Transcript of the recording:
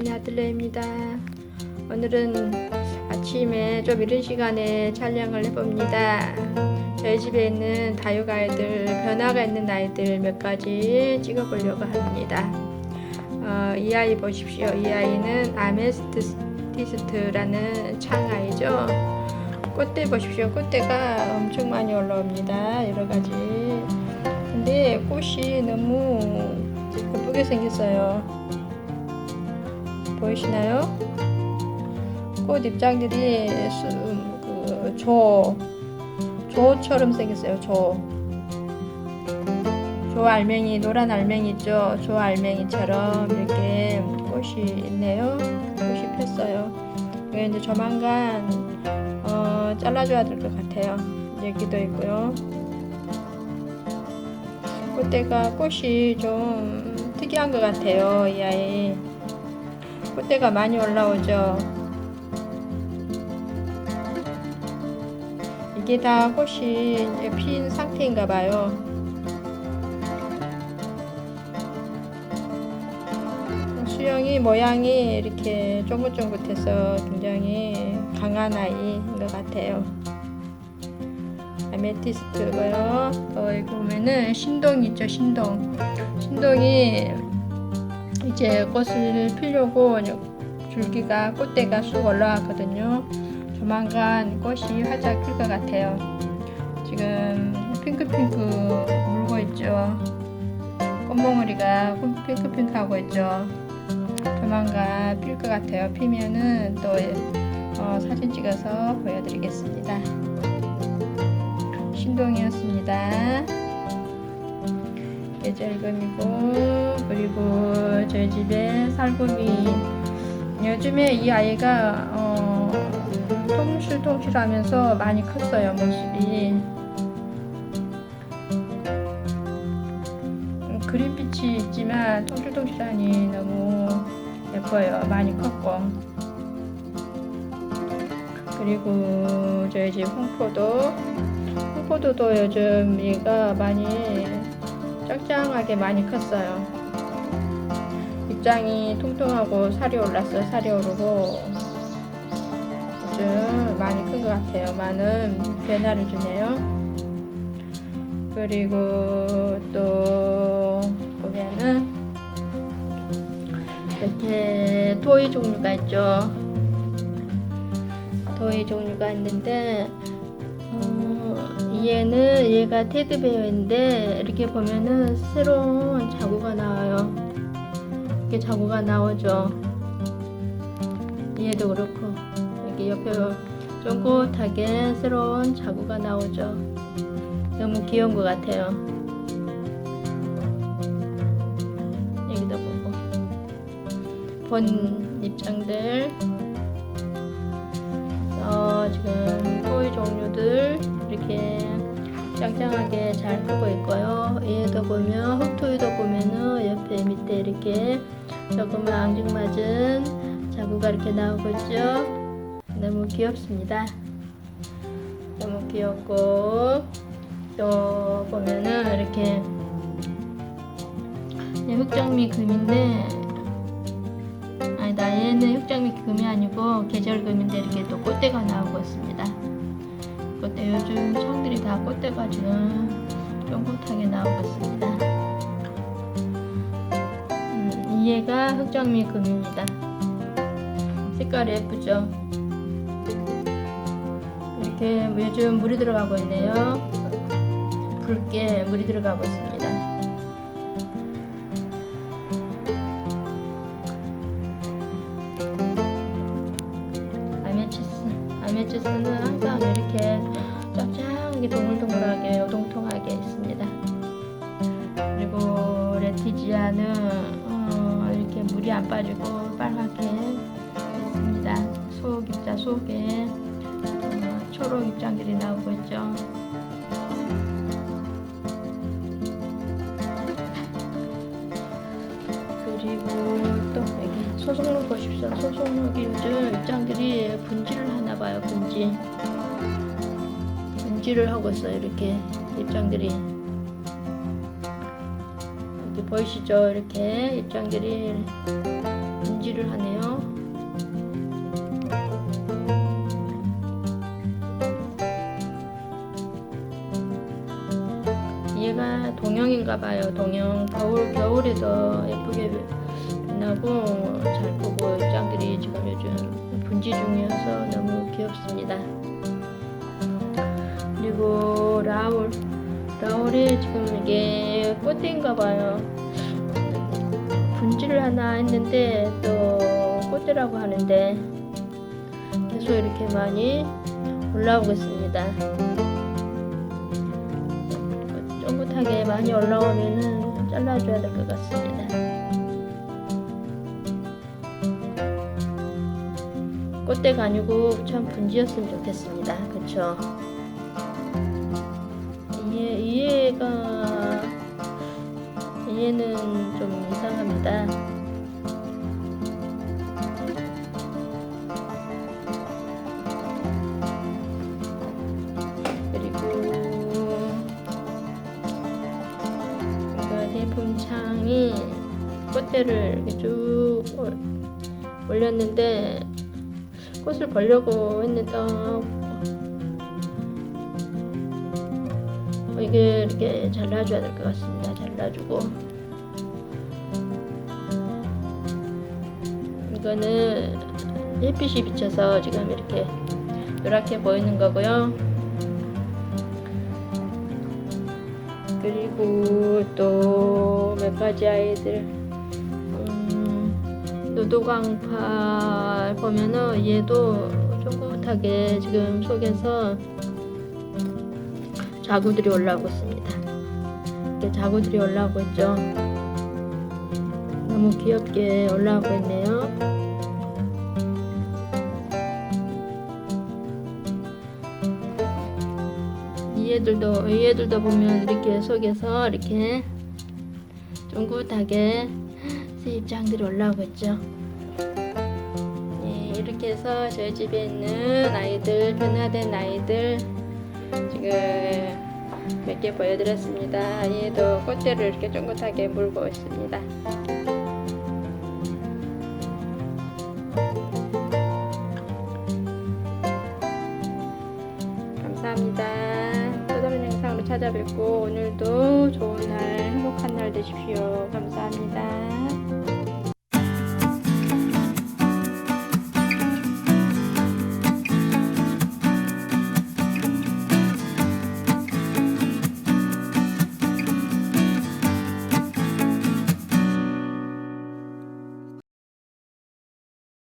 시인 아들레입니다. 오늘은 아침에 좀 이른 시간에 촬영을 해봅니다. 저희 집에 있는 다육아이들, 변화가 있는 아이들 몇 가지 찍어보려고 합니다. 어, 이 아이 보십시오. 이 아이는 아메스티스트라는 창아이죠. 꽃대 보십시오. 꽃대가 엄청 많이 올라옵니다. 여러 가지. 근데 꽃이 너무 예쁘게 생겼어요. 보이시나요? 꽃 입장들이 수, 그, 조, 조처럼 생겼어요. 조. 조 알맹이, 노란 알맹이 있죠? 조 알맹이처럼 이렇게 꽃이 있네요. 꽃이 폈어요. 이게 이제 조만간, 어, 잘라줘야 될 것 같아요. 여기도 있고요. 꽃대가 꽃이 좀 특이한 것 같아요. 이 아이. 꽃대가 많이 올라오죠. 이게 다 꽃이 핀 상태인가 봐요. 수영이 모양이 이렇게 쫑긋쫑긋해서 굉장히 강한 아이인 것 같아요. 아메티스트고요. 어, 여기 보면은 신동 있죠, 신동. 신동이 이제 꽃을 피려고 줄기가 꽃대가 쑥 올라왔거든요. 조만간 꽃이 활짝 필 것 같아요. 지금 핑크핑크 물고 있죠. 꽃몽우리가 핑크핑크하고 있죠. 조만간 필 것 같아요. 피면은 또 어, 사진 찍어서 보여드리겠습니다. 신동이었습니다. 계절금이고 그리고 저희 집에 살구미 요즘에 이 아이가 어, 통실통실하면서 많이 컸어요 모습이. 음, 그린빛이 있지만 통실통실하니 너무 예뻐요. 많이 컸고. 그리고 저희 집 홍포도 홍포도도 요즘 얘가 많이 짱짱하게 많이 컸어요. 입장이 통통하고 살이 올랐어 살이 오르고 요즘 많이 큰 것 같아요. 많은 변화를 주네요. 그리고 또 보면은 이렇게 토이 종류가 있죠. 토이 종류가 있는데 어, 얘는 얘가 테드베어인데 이렇게 보면은 새로운 자구가 나와요. 이렇게 자구가 나오죠. 얘도 그렇고 여기 옆에 쫑긋하게 새로운 자구가 나오죠. 너무 귀여운 것 같아요. 여기도 보고 본 입장들 어, 지금 토이 종류들 이렇게 짱짱하게 잘 크고 있고요. 얘도 보면 흑토이도 보면은 옆에 밑에 이렇게 조그만 앙증맞은 자구가 이렇게 나오고 있죠. 너무 귀엽습니다. 너무 귀엽고 또 보면은 이렇게 얘 흑장미 금인데 아니다 얘는 흑장미 금이 아니고 계절금인데 이렇게 또 꽃대가 나오고 있습니다. 꽃대 요즘 청들이 다 꽃대가 지금 쫑긋하게 나오고 있습니다. 음, 얘가 흑장미 금입니다. 색깔이 예쁘죠? 이렇게 요즘 물이 들어가고 있네요. 붉게 물이 들어가고 있습니다. 아메치스. 아메치스는 항상 레티지아는 어, 이렇게 물이 안 빠지고 빨갛게 있습니다. 속 입자 속에 어, 초록 입장들이 나오고 있죠. 그리고 또 여기 소송록 보십시오. 요즘 입장들이 분질을 하나 봐요. 분질. 분질을 하고 있어요. 이렇게 입장들이. 보이시죠? 이렇게 입장들이 분지를 하네요. 얘가 동영인가 봐요. 동영 겨울 겨울에도 예쁘게 빛나고 잘 크고 짱들이 지금 요즘 분지 중이어서 너무 귀엽습니다. 그리고 라울 라울이 지금 이게 꽃대인가 봐요. 분지를 하나 했는데 또 꽃대라고 하는데 계속 이렇게 많이 올라오고 있습니다. 쫑긋하게 많이 올라오면은 잘라줘야 될 것 같습니다. 꽃대가 아니고 참 분지였으면 좋겠습니다. 그쵸? 얘, 얘가 얘는 좀 이상합니다. 그리고 이거 대품창이 꽃대를 이렇게 쭉 올- 올렸는데 꽃을 보려고 했는데 어, 어, 이게 이렇게 잘라줘야 될 것 같습니다. 잘라주고 이거는 햇빛이 비쳐서 지금 이렇게 노랗게 보이는 거고요. 그리고 또 몇 가지 아이들 음, 노도광파 보면은 얘도 쫑긋하게 지금 속에서 자구들이 올라오고 있습니다. 자구들이 올라오고 있죠. 너무 귀엽게 올라오고 있네요. 이 애들도 보면 이렇게 속에서 이렇게 쫑긋하게 수입장들이 올라오고 있죠. 예, 이렇게 해서 저희 집에 있는 아이들 변화된 아이들 지금 몇 개 보여드렸습니다. 얘도 꽃대를 이렇게 쫑긋하게 물고 있습니다. 찾아뵙고 오늘도 좋은 날, 행복한 날 되십시오. 감사합니다.